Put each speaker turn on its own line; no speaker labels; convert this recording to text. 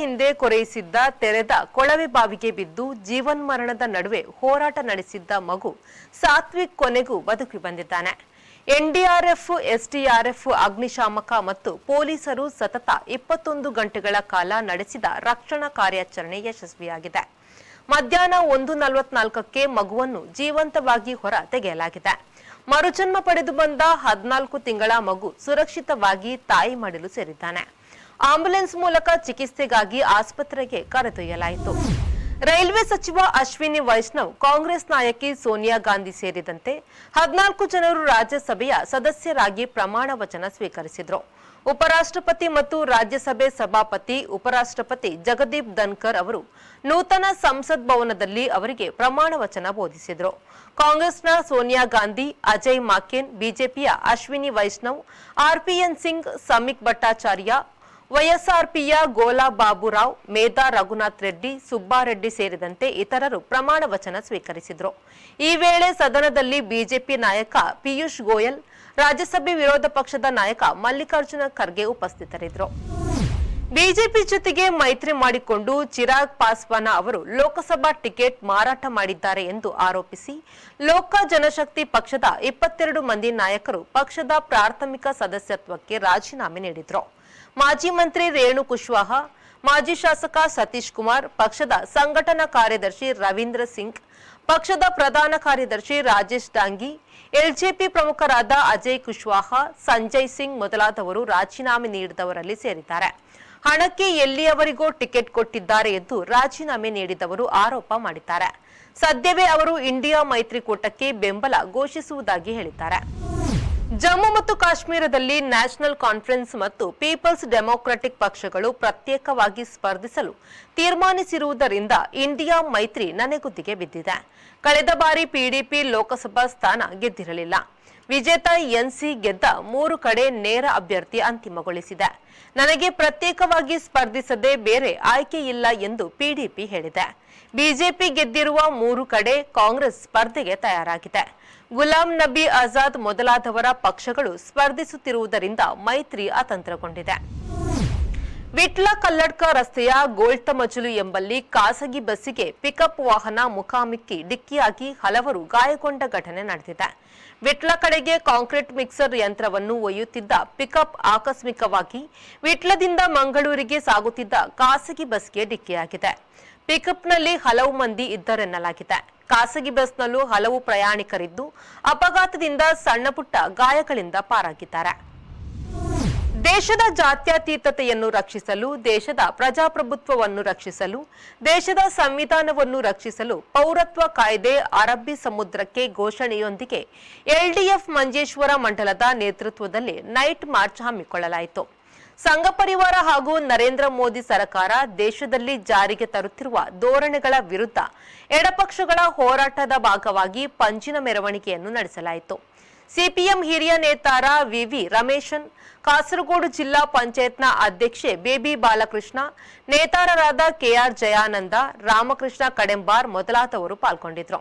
ಹಿಂದೆ ಕೊರೆಯಿಸಿದ್ದ ತೆರೆದ ಕೊಳವೆ ಬಾವಿಗೆ ಬಿದ್ದು ಜೀವನ್ಮರಣದ ನಡುವೆ ಹೋರಾಟ ನಡೆಸಿದ್ದ ಮಗು ಸಾತ್ವಿಕ್ ಕೊನೆಗೂ ಬದುಕಿ ಬಂದಿದ್ದಾನೆ. ಎನ್ಡಿಆರ್ಎಫ್, ಎಸ್ಡಿಆರ್ಎಫ್, ಅಗ್ನಿಶಾಮಕ ಮತ್ತು ಪೊಲೀಸರು ಸತತ ಇಪ್ಪತ್ತೊಂದು ಗಂಟೆಗಳ ಕಾಲ ನಡೆಸಿದ ರಕ್ಷಣಾ ಕಾರ್ಯಾಚರಣೆ ಯಶಸ್ವಿಯಾಗಿದೆ. ಮಧ್ಯಾಹ್ನ ಒಂದು ನಲವತ್ನಾಲ್ಕಕ್ಕೆ ಮಗುವನ್ನು ಜೀವಂತವಾಗಿ ಹೊರ ತೆಗೆಯಲಾಗಿದೆ. ಮರುಜನ್ಮ ಪಡೆದು ಬಂದ ಹದಿನಾಲ್ಕು ತಿಂಗಳ ಮಗು ಸುರಕ್ಷಿತವಾಗಿ ತಾಯಿ ಮಡಿಲು ಸೇರಿದ್ದಾನೆ. ಆಂಬ್ಯುಲೆನ್ಸ್ ಮೂಲಕ ಚಿಕಿತ್ಸೆಗಾಗಿ ಆಸ್ಪತ್ರೆಗೆ ಕರೆದೊಯ್ಯಲಾಯಿತು. ರೈಲ್ವೆ ಸಚಿವ ಅಶ್ವಿನಿ ವೈಷ್ಣವ್, ಕಾಂಗ್ರೆಸ್ ನಾಯಕಿ ಸೋನಿಯಾ ಗಾಂಧಿ ಸೇರಿದಂತೆ ಹದಿನಾಲ್ಕು ಜನರು ರಾಜ್ಯಸಭೆಯ ಸದಸ್ಯರಾಗಿ ಪ್ರಮಾಣ ವಚನ ಸ್ವೀಕರಿಸಿದರು. ಉಪರಾಷ್ಟ್ರಪತಿ ಮತ್ತು ರಾಜ್ಯಸಭೆ ಸಭಾಪತಿ ಉಪರಾಷ್ಟ್ರಪತಿ ಜಗದೀಪ್ ಧನ್ಕರ್ ಅವರು ನೂತನ ಸಂಸತ್ ಭವನದಲ್ಲಿ ಅವರಿಗೆ ಪ್ರಮಾಣ ವಚನ ಬೋಧಿಸಿದರು. ಕಾಂಗ್ರೆಸ್ನ ಸೋನಿಯಾ ಗಾಂಧಿ, ಅಜಯ್ ಮಾಕೆನ್ ಬಿಜೆಪಿಯ ಅಶ್ವಿನಿ ವೈಷ್ಣವ್ ಆರ್ಪಿಎನ್ ಸಿಂಗ್, ಸಮೀಕ್ ಭಟ್ಟಾಚಾರ್ಯ ವೈಎಸ್ಆರ್ಪಿಯ ಗೋಲಾ ಬಾಬುರಾವ್, ಮೇಧಾ ರಘುನಾಥ್ ರೆಡ್ಡಿ ಸುಬ್ಬಾರೆಡ್ಡಿ ಸೇರಿದಂತೆ ಇತರರು ಪ್ರಮಾಣ ವಚನ ಸ್ವೀಕರಿಸಿದರು. ಈ ವೇಳೆ ಸದನದಲ್ಲಿ ಬಿಜೆಪಿ ನಾಯಕ ಪಿಯೂಷ್ ಗೋಯಲ್, ರಾಜ್ಯಸಭೆ ವಿರೋಧ ಪಕ್ಷದ ನಾಯಕ ಮಲ್ಲಿಕಾರ್ಜುನ ಖರ್ಗೆ ಉಪಸ್ಥಿತರಿದ್ದರು. ಬಿಜೆಪಿ ಜೊತೆಗೆ ಮೈತ್ರಿ ಮಾಡಿಕೊಂಡು ಚಿರಾಗ್ ಪಾಸ್ವಾನ ಅವರು ಲೋಕಸಭಾ ಟಿಕೆಟ್ ಮಾರಾಟ ಮಾಡಿದ್ದಾರೆ ಎಂದು ಆರೋಪಿಸಿ, ಲೋಕ ಜನಶಕ್ತಿ ಪಕ್ಷದ ಇಪ್ಪತ್ತೆರಡು ಮಂದಿ ನಾಯಕರು ಪಕ್ಷದ ಪ್ರಾಥಮಿಕ ಸದಸ್ಯತ್ವಕ್ಕೆ ರಾಜೀನಾಮೆ ನೀಡಿದ್ರು. ಮಾಜಿ ಮಂತ್ರಿ ರೇಣು ಕುಶ್ವಾಹ, ಮಾಜಿ ಶಾಸಕ ಸತೀಶ್ ಕುಮಾರ್, ಪಕ್ಷದ ಸಂಘಟನಾ ಕಾರ್ಯದರ್ಶಿ ರವೀಂದ್ರ ಸಿಂಗ್, ಪಕ್ಷದ ಪ್ರಧಾನ ಕಾರ್ಯದರ್ಶಿ ರಾಜೇಶ್ ಡಾಂಗಿ, ಎಲ್ಜೆಪಿ ಪ್ರಮುಖರಾದ ಅಜಯ್ ಕುಶ್ವಾಹ, ಸಂಜಯ್ ಸಿಂಗ್ ಮೊದಲಾದವರು ರಾಜೀನಾಮೆ ನೀಡಿದವರಲ್ಲಿ ಸೇರಿದ್ದಾರೆ. ಹಣಕ್ಕೆ ಎಲ್ಲಿಯವರಿಗೋ ಟಿಕೆಟ್ ಕೊಟ್ಟಿದ್ದಾರೆ ಎಂದು ರಾಜೀನಾಮೆ ನೀಡಿದವರು ಆರೋಪ ಮಾಡಿದ್ದಾರೆ. ಸದ್ಯವೇ ಅವರು ಇಂಡಿಯಾ ಮೈತ್ರಿಕೂಟಕ್ಕೆ ಬೆಂಬಲ ಘೋಷಿಸುವುದಾಗಿ ಹೇಳಿದ್ದಾರೆ. ಜಮ್ಮು ಮತ್ತು ಕಾಶ್ಮೀರದಲ್ಲಿ ನ್ಯಾಷನಲ್ ಕಾನ್ಫರೆನ್ಸ್ ಮತ್ತು ಪೀಪಲ್ಸ್ ಡೆಮೊಕ್ರೆಟಿಕ್ ಪಕ್ಷಗಳು ಪ್ರತ್ಯೇಕವಾಗಿ ಸ್ಪರ್ಧಿಸಲು ತೀರ್ಮಾನಿಸಿರುವುದರಿಂದ ಇಂಡಿಯಾ ಮೈತ್ರಿ ನನೆಗುದ್ದಿಗೆ ಬಿದ್ದಿದೆ. ಕಳೆದ ಬಾರಿ ಪಿಡಿಪಿ ಲೋಕಸಭಾ ಸ್ಥಾನ ಗೆದ್ದಿರಲಿಲ್ಲ. ವಿಜೇತ ಎನ್ಸಿ ಗೆದ್ದ ಮೂರು ಕಡೆ ನೇರ ಅಭ್ಯರ್ಥಿ ಅಂತಿಮಗೊಳಿಸಿದೆ. ನನಗೆ ಪ್ರತ್ಯೇಕವಾಗಿ ಸ್ಪರ್ಧಿಸದೆ ಬೇರೆ ಆಯ್ಕೆ ಇಲ್ಲ ಎಂದು ಪಿಡಿಪಿ ಹೇಳಿದೆ. ಬಿಜೆಪಿ ಗೆದ್ದಿರುವ ಮೂರು ಕಡೆ ಕಾಂಗ್ರೆಸ್ ಸ್ಪರ್ಧೆಗೆ ತಯಾರಾಗಿದೆ. ಗುಲಾಂ ನಬಿ ಆಜಾದ್ ಮೊದಲಾದವರ ಪಕ್ಷಗಳು ಸ್ಪರ್ಧಿಸುತ್ತಿರುವುದರಿಂದ ಮೈತ್ರಿ ಅತಂತ್ರಗೊಂಡಿದೆ. ವಿಟ್ಲ ಕಲ್ಲಡ್ಕ ರಸ್ತೆಯ ಗೋಳ್ತಮಜಲು ಎಂಬಲ್ಲಿ ಖಾಸಗಿ ಬಸ್ಸಿಗೆ ಪಿಕಪ್ ವಾಹನ ಮುಖಾಮುಖಿ ಡಿಕ್ಕಿಯಾಗಿ ಹಲವರು ಗಾಯಗೊಂಡ ಘಟನೆ ನಡೆದಿದೆ. ವಿಟ್ಲ ಕಡೆಗೆ ಕಾಂಕ್ರೀಟ್ ಮಿಕ್ಸರ್ ಯಂತ್ರವನ್ನು ಒಯ್ಯುತ್ತಿದ್ದ ಪಿಕಪ್ ಆಕಸ್ಮಿಕವಾಗಿ ವಿಟ್ಲದಿಂದ ಮಂಗಳೂರಿಗೆ ಸಾಗುತ್ತಿದ್ದ ಖಾಸಗಿ ಬಸ್ಗೆ ಡಿಕ್ಕಿಯಾಗಿದೆ. ಪಿಕಪ್ನಲ್ಲಿ ಹಲವು ಮಂದಿ ಇದ್ದರೆನ್ನಲಾಗಿದೆ. ಖಾಸಗಿ ಬಸ್ನಲ್ಲೂ ಹಲವು ಪ್ರಯಾಣಿಕರಿದ್ದು ಅಪಘಾತದಿಂದ ಸಣ್ಣಪುಟ್ಟ ಗಾಯಗಳಿಂದ ಪಾರಾಗಿದ್ದಾರೆ. ದೇಶದ ಜಾತ್ಯತೀತತೆಯನ್ನು ರಕ್ಷಿಸಲು, ದೇಶದ ಪ್ರಜಾಪ್ರಭುತ್ವವನ್ನು ರಕ್ಷಿಸಲು, ದೇಶದ ಸಂವಿಧಾನವನ್ನು ರಕ್ಷಿಸಲು ಪೌರತ್ವ ಕಾಯ್ದೆ ಅರಬ್ಬಿ ಸಮುದ್ರಕ್ಕೆ ಘೋಷಣೆಯೊಂದಿಗೆ ಎಲ್ಡಿಎಫ್ ಮಂಜೇಶ್ವರ ಮಂಡಲದ ನೇತೃತ್ವದಲ್ಲಿ ನೈಟ್ ಮಾರ್ಚ್ ಹಮ್ಮಿಕೊಳ್ಳಲಾಯಿತು. ಸಂಘ ಪರಿವಾರ ಹಾಗೂ ನರೇಂದ್ರ ಮೋದಿ ಸರ್ಕಾರ ದೇಶದಲ್ಲಿ ಜಾರಿಗೆ ತರುತ್ತಿರುವ ಧೋರಣೆಗಳ ವಿರುದ್ಧ ಎಡಪಕ್ಷಗಳ ಹೋರಾಟದ ಭಾಗವಾಗಿ ಪಂಚಿನ ಮೆರವಣಿಗೆಯನ್ನು ನಡೆಸಲಾಯಿತು. ಸಿಪಿಎಂ ಹಿರಿಯ ನೇತಾರ ವಿವಿ ರಮೇಶನ್, ಕಾಸರಗೋಡು ಜಿಲ್ಲಾ ಪಂಚಾಯತ್ನ ಅಧ್ಯಕ್ಷೆ ಬೇಬಿ ಬಾಲಕೃಷ್ಣ, ನೇತಾರರಾದ ಕೆಆರ್ ಜಯಾನಂದ, ರಾಮಕೃಷ್ಣ ಕಡೆಂಬಾರ್ ಮೊದಲಾದವರು ಪಾಲ್ಗೊಂಡಿದ್ರು.